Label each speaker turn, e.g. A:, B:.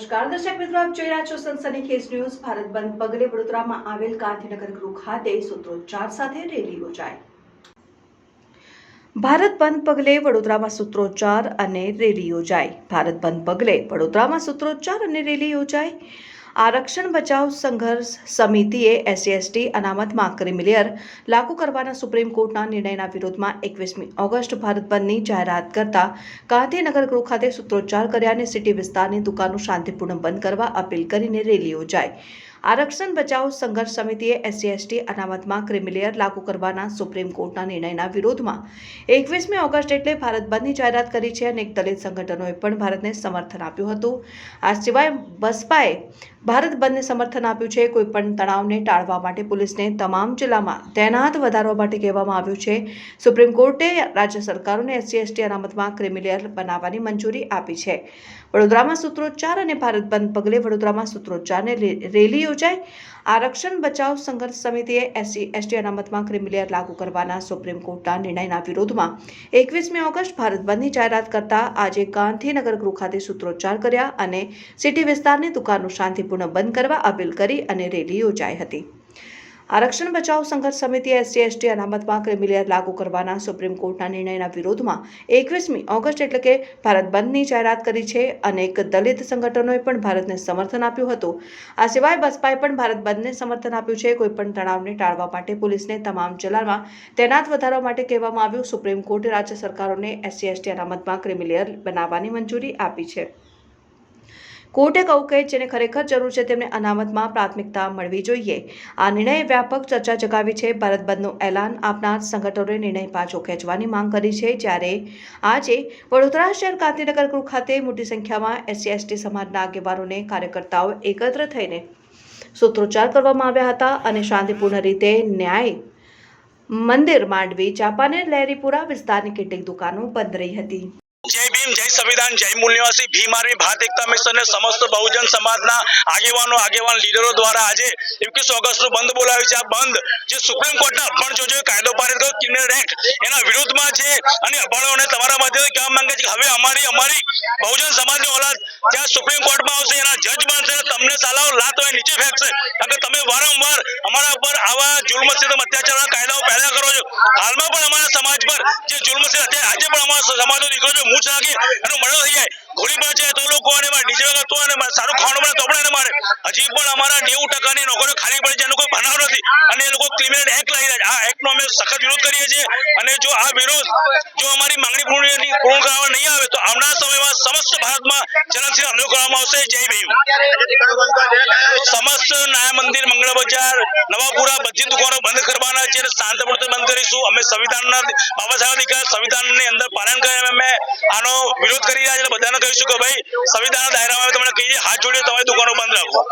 A: નમસ્કાર. દર્શક મિત્રો, આપ જોઈ રહ્યા છો સનસની ખેસ ન્યૂઝ. ભારત બંધ પગલે વડોદરામાં આવેલ ગાંધીનગર ગૃહ ખાતે સૂત્રોચ્ચાર સાથે રેલી યોજાઈ. ભારત બંધ પગલે વડોદરામાં સૂત્રોચ્ચાર અને રેલી યોજાઈ. ભારત બંધ પગલે વડોદરામાં સૂત્રોચ્ચાર અને રેલી યોજાઈ. આરક્ષણ બચાવ સંઘર્ષ સમિતિએ એસસી એસટી અનામતમાં ક્રિમિલિયર લાગુ કરવાના સુપ્રીમ કોર્ટના નિર્ણયના વિરોધમાં એકવીસમી ઓગસ્ટ ભારત બંધની જાહેરાત કરતા ગાંધીનગર ગૃહ ખાતે સૂત્રોચ્ચાર કર્યા અને સિટી વિસ્તારની દુકાનો શાંતિપૂર્ણ બંધ કરવા અપીલ કરીને રેલી યોજાઈ. આરક્ષણ બચાવ સંઘર્ષ સમિતિએ એસસી, એસટી અનામતમાં ક્રિમિલિયર લાગુ કરવાના સુપ્રીમ કોર્ટના નિર્ણયના વિરોધમાં એકવીસમી ઓગસ્ટ એટલે ભારત બંધની જાહેરાત કરી છે અને એક દલિત સંગઠનોએ પણ ભારતને સમર્થન આપ્યું હતું. આ સિવાય બસપાએ ભારત બંધને સમર્થન આપ્યું છે. કોઈપણ તણાવને ટાળવા માટે પોલીસને તમામ જિલ્લામાં તૈનાત વધારવા માટે કહેવામાં આવ્યું છે. સુપ્રીમ કોર્ટે રાજ્ય સરકારોને એસસી, એસટી અનામતમાં ક્રિમિલિયર બનાવવાની મંજૂરી આપી છે. વડોદરામાં સૂત્રોચ્ચાર અને ભારત બંધ પગલે વડોદરામાં સૂત્રોચ્ચારને રે- રેલી યોજાઈ આરક્ષણ બચાવ સંઘર્ષ સમિતિએ એસસી, એસટી અનામતમાં ક્રિમિલિયર લાગુ કરવાના સુપ્રીમ કોર્ટના નિર્ણયના વિરોધમાં એકવીસમી ઓગસ્ટ ભારત બંધની જાહેરાત કરતા આજે ગાંધીનગર ગૃહ ખાતે સૂત્રોચ્ચાર કર્યા અને સિટી વિસ્તારની દુકાનો શાંતિપૂર્ણ બંધ કરવા અપીલ કરી અને રેલી યોજાઈ હતી. આરક્ષણ બચાવ સંઘર્ષ સમિતિએ એસસી એસટી અનામતમાં ક્રિમિલિયર લાગુ કરવાના સુપ્રીમ કોર્ટના નિર્ણયના વિરોધમાં એકવીસમી ઓગસ્ટ એટલે કે ભારત બંધની જાહેરાત કરી છે. અનેક દલિત સંગઠનોએ પણ ભારતને સમર્થન આપ્યું હતું. આ સિવાય બસપાએ પણ ભારત બંધને સમર્થન આપ્યું છે. કોઈપણ તણાવને ટાળવા માટે પોલીસને તમામ જિલ્લામાં તૈનાત વધારવા માટે કહેવામાં આવ્યું. સુપ્રીમ કોર્ટે રાજ્ય સરકારોને એસસી એસટી અનામતમાં ક્રિમિલિયર બનાવવાની મંજૂરી આપી છે. કોર્ટે કહ્યું કે જેને ખરેખર જરૂર છે તેમને અનામતમાં પ્રાથમિકતા મળવી જોઈએ. આ નિર્ણયે વ્યાપક ચર્ચા જગાવી છે. ભારત બંધનું એલાન આપનાર સંગઠનોએ નિર્ણય પાછો ખેંચવાની માંગ કરી છે. જ્યારે આજે વડોદરા શહેર ગાંધીનગર ગૃહ ખાતે મોટી સંખ્યામાં એસસી, એસટી સમાજના આગેવાનોને કાર્યકર્તાઓ એકત્ર થઈને સૂત્રોચ્ચાર કરવામાં આવ્યા હતા અને શાંતિપૂર્ણ રીતે ન્યાય મંદિર માંડવી ચાંપાનેર લહેરીપુરા વિસ્તારની કેટલીક દુકાનો બંધ રહી હતી.
B: ભીમ, જય સંવિધાન, જય મૂલ્યવાસી, ભીમ આર્મી ભારત એકતા મિશન અને સમસ્ત બહુજન સમાજના આગેવાનો, આગેવાન લીડરો દ્વારા આજે એકવીસ ઓગસ્ટનું બંધ બોલાવ્યું છે. આ બંધ જે સુપ્રીમ કોર્ટના અભણ જોજો કાયદો પારિત કર્યો ક્રિમિનલ એક્ટ, એના વિરોધમાં છે અને અભણોને તમારા માધ્યમથી કહેવા માંગે છે કે હવે અમારી અમારી બહુજન સમાજની ઓલાદ ત્યાં સુપ્રીમ કોર્ટમાં આવશે, એના જજ બનશે તમને સાલાઓ લાત હોય, નીચે ફેંકશે. કારણ કે તમે વારંવાર અમારા ઉપર આવા જુલ્મ અત્યાચારના કાયદાઓ પહેલા કરો છો. હાલમાં પણ અમારા સમાજ પર જે જુલ્મ છે. અત્યારે આજે પણ અમારા સમાજનો દીકરો જો મૂછ લાગી એનો મર્ડર થઈ જાય. ગોળી બાજે તો લોકો અને ડીજે વગર તો અને સારું ખાવાનું મળે તો પણ એને મારે. હજી પણ અમારા નેવું ટકાની નોકરીઓ ખાલી પડી છે એનો કોઈ બનાવ નથી અને એ લોકો ક્રિમિનલ એક્ટ લાવી રહ્યા છે આ એક્ટનો અમે સખત વિરોધ કરીએ છીએ અને જો આ વિરોધ જો અમારી માંગણી પૂર્ણ પૂર્ણ કરવામાં નહીં આવે તો આવનાર સમયમાં સમસ્ત ભારતમાં જનસિંહ હમલો કરવામાં આવશે. જય ભીમ. સમસ્ત ન્યાય મંદિર, મંગળ બજાર, નવાપુરા, બધી દુકાનો બંધ કરવાના છે શાંતપૂર્ણ બંધ કરીશું. અમે સંવિધાનના બાબા સાહેબ સંવિધાનની અંદર પાલન કરીને અમે આનો વિરોધ કરી રહ્યા છે બધાને કહીશું કે ભાઈ, સંવિધાનના દાયરામાં તમને કહીએ હાથ જોડીએ તમારી દુકાનો બંધ રાખો.